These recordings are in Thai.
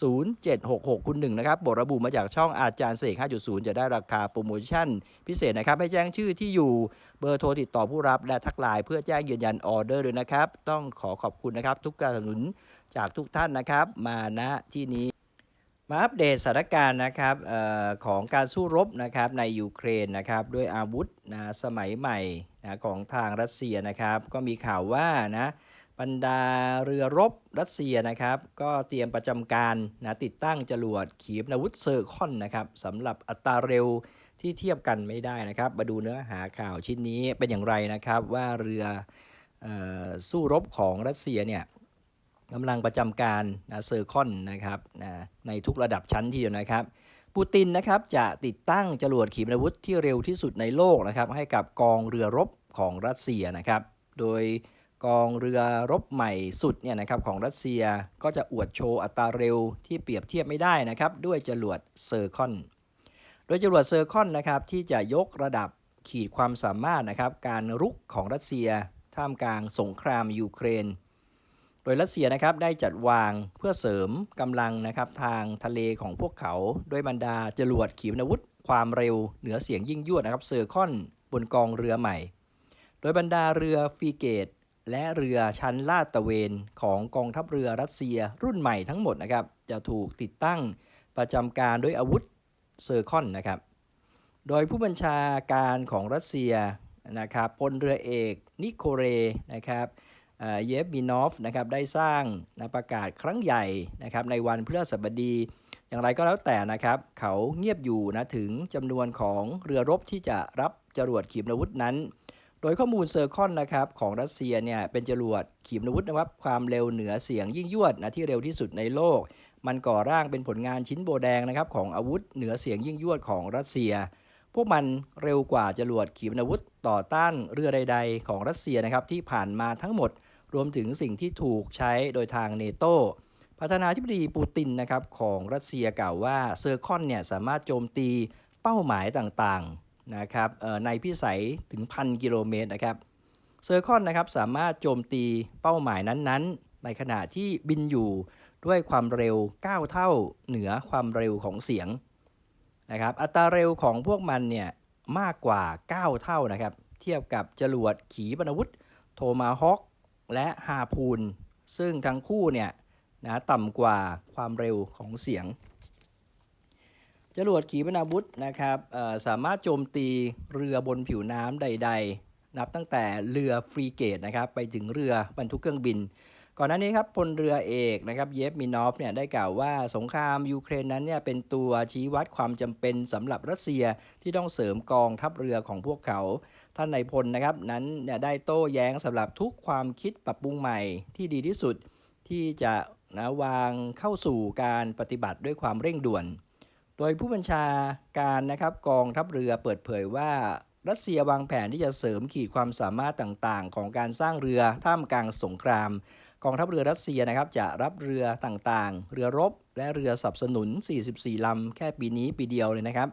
0766 คุณหนึ่งนะครับบทระบุมาจากช่องอาจารย์เสก 5.0 จะได้ราคาโปรโมชั่น พิเศษนะครับ ให้แจ้งชื่อที่อยู่เบอร์โทรติดต่อผู้รับและทักไลน์เพื่อแจ้งยืนยันออเดอร์ด้วยนะครับ ต้องขอขอบคุณนะครับ ทุกการสนับสนุนจากทุกท่านนะครับ มาณที่นี้มาอัปเดตสถานการณ์นะครับออของการสู้รบนะครับในยูเครนนะครับด้วยอาวุธนะสมัยใหม่นะของทางรัสเซียนะครับ ก็มีข่าวว่านะ บรรดาเรือรบรัสเซียนะครับ ก็เตรียมประจำการนะติดตั้งจรวดขีปนาวุธเซอร์คอนนะครับสำหรับอัตราเร็วที่เทียบกันไม่ได้นะครับ มาดูเนื้อหาข่าวชิ้นนี้เป็นอย่างไรนะครับ ว่าเรือออสู้รบของรัสเซียเนี่ยกำลังประจำการนะเซอร์คอนนะครับนะในทุกระดับชั้นทีเดียวนะครับปูตินนะครับจะติดตั้งจรวดขีปนาวุธที่เร็วที่สุดในโลกนะครับให้กับกองเรือรบของรัสเซียนะครับ โดย กองเรือรบใหม่สุดเนี่ยนะครับของรัสเซียก็จะอวดโชว์อัตราเร็วที่เปรียบเทียบไม่ได้นะครับด้วยจรวดเซอร์คอนโดยจรวดเซอร์คอนนะครับที่จะยกระดับขีดความสามารถนะครับการรุกของรัสเซีย ท่ามกลางสงครามยูเครน โดยรัสเซียนะครับได้จัดวางเพื่อเสริมกำลังนะครับทางทะเลของพวกเขาโดยบรรดาจรวดขีปนาวุธ ความเร็วเหนือเสียงยิ่งยวดนะครับเซอร์คอนบนกองเรือใหม่ โดยบรรดาเรือฟีเกต และเรือชั้นลาดตระเวนของกองทัพเรือรัสเซียรุ่นใหม่ทั้งหมดนะครับ จะถูกติดตั้งประจำการด้วยอาวุธเซอร์คอนนะครับ โดยผู้บัญชาการของรัสเซียนะครับพลเรือเอกนิโคเรนะครับเอเยฟมีนอฟนะครับได้สร้างนะประกาศครั้งใหญ่นะครับในวันพฤหัสบดี อย่างไรก็แล้วแต่นะครับ เขาเงียบอยู่นะถึงจำนวนของเรือรบที่จะรับจรวดขีปนาวุธนั้น โดยข้อมูลเซอร์คอนนะครับของรัสเซียเนี่ยเป็นจรวดขีปนาวุธนะครับความเร็วเหนือเสียงยิ่งยวดนะที่เร็วที่สุดในโลก มันก่อร่างเป็นผลงานชิ้นโบแดงนะครับของอาวุธเหนือเสียงยิ่งยวดของรัสเซีย พวกมันเร็วกว่าจรวดขีปนาวุธต่อต้านเรือใด ๆ ของรัสเซียนะครับที่ผ่านมาทั้งหมด รวมถึงสิ่งที่ถูกใช้โดยทางเนโตประธานาธิบดีปูตินนะครับของรัสเซียกล่าวว่าเซอร์คอนเนี่ยสามารถโจมตีเป้าหมายต่างๆ นะครับเอ่อในพิสัยถึงพันกิโลเมตรนะครับเซอร์คอนนะครับสามารถโจมตีเป้าหมายนั้นๆ ในขณะที่บินอยู่ด้วยความเร็ว 9 เท่าเหนือความเร็วของเสียงนะครับอัตราเร็วของพวกมันเนี่ยมากกว่า 9 เท่านะครับเทียบกับจรวดขีปนาวุธ โทมาฮอคและฮาพูน ซึ่งทั้งคู่เนี่ยนะต่ำกว่าความเร็วของเสียง จรวดขีปนาวุธนะครับสามารถโจมตีเรือบนผิวน้ำใด ๆ นับตั้งแต่เรือฟรีเกตนะครับไปถึงเรือบรรทุกเครื่องบิน ก่อนหน้านี้ครับพลเรือเอกนะครับเยฟมินอฟเนี่ยได้กล่าวว่าสงครามยูเครนนั้นเนี่ยเป็นตัวชี้วัดความจำเป็นสำหรับรัสเซียที่ต้องเสริมกองทัพเรือของพวกเขา ท่านนายพลนะครับนั้นเนี่ยได้โต้แย้งสำหรับทุกความคิดปรับปรุงใหม่ที่ดีที่สุดที่จะนะวางเข้าสู่การปฏิบัติด้วยความเร่งด่วน ดยผู้บัญชาการนะครับกองทัพเรือเปิดเผยว่ารัสเซียวางแผนที่จะเสริมขีดความสามารถต่างๆ ของการสร้างเรือท่ามกลางสงคราม กองทัพเรือรัสเซียนะครับจะรับเรือต่างๆ เรือรบ และเรือสนับสนุน 44 ลำ แค่ปีนี้ปีเดียวเลยนะครับ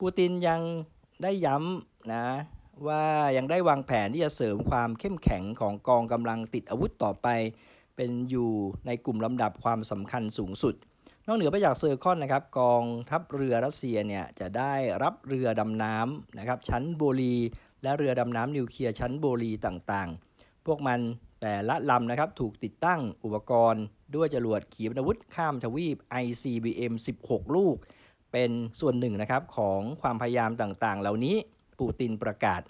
ปูตินยังได้ย้ำนะว่ายังได้วางแผนที่จะเสริมความเข้มแข็งของกองกำลังติดอาวุธต่อไป เป็นอยู่ในกลุ่มลำดับความสำคัญสูงสุด นอกเหนือไปจากเซอร์คอนนะครับกองทัพเรือรัสเซียเนี่ยจะได้รับเรือดำน้ำนะครับชั้นโบลีและเรือดำน้ำนิวเคลียร์ชั้นโบลีต่างๆ พวกมันแต่ละลำนะครับถูกติดตั้งอุปกรณ์ ด้วยจรวดขีปนาวุธข้ามทวีป ICBM 16 ลูก เป็นส่วนหนึ่งนะครับของความพยายามต่างๆ เหล่านี้ปูตินประกาศ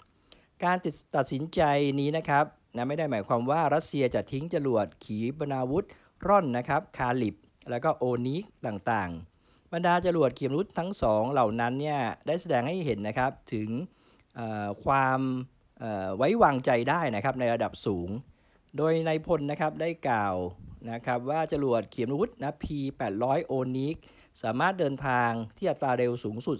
การต,ตัดสินใจนี้นะครับนะไม่ได้หมายความว่ารัสเซียจะทิ้งจรวดขีปนาวุธร่อนนะครับคาลิบ แล้วก็โอนิกต่างๆ บรรดาจรวดเขีปนาวุธทั้งสองเหล่านั้นเนี่ยได้แสดงให้เห็นนะครับถึงความไว้วางใจได้นะครับในระดับสูง โดยนายพลนะครับได้กล่าวนะครับว่าจรวดเขีปนาวุธนะ P800 โอนิกสามารถเดินทางที่อัตราเร็วสูงสุด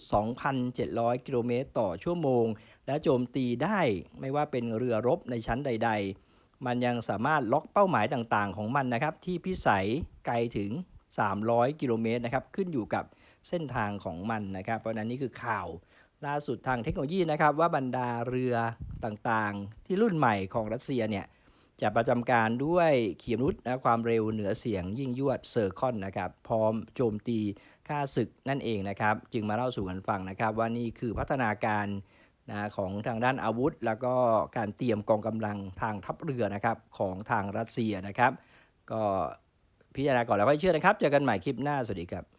2,700 กิโลเมตรต่อชั่วโมง และโจมตีได้ไม่ว่าเป็นเรือรบในชั้นใด ๆ มันยังสามารถล็อกเป้าหมายต่างๆ ของมันนะครับ ที่พิสัยไกลถึง 300 กิโลเมตรนะครับขึ้นอยู่กับเส้นทางของมันนะครับ เพราะนั้นนี่คือข่าวล่าสุดทางเทคโนโลยีนะครับ ว่าบรรดาเรือต่างๆ ที่รุ่นใหม่ของรัสเซียเนี่ยจะประจำการด้วยขีปนาวุธนะความเร็วเหนือเสียงยิ่งยวดเซอร์คอนนะครับ พร้อมโจมตีค่าศึกนั่นเองนะครับ จึงมาเล่าสู่กันฟังนะครับ ว่านี่คือพัฒนาการนะของทางด้านอาวุธ แล้วก็การเตรียมกองกำลังทางทัพเรือนะครับของทางรัสเซียนะครับ ก็ พิจารณาก่อนแล้วค่อยเชื่อนะครับ เจอกันใหม่คลิปหน้า สวัสดีครับ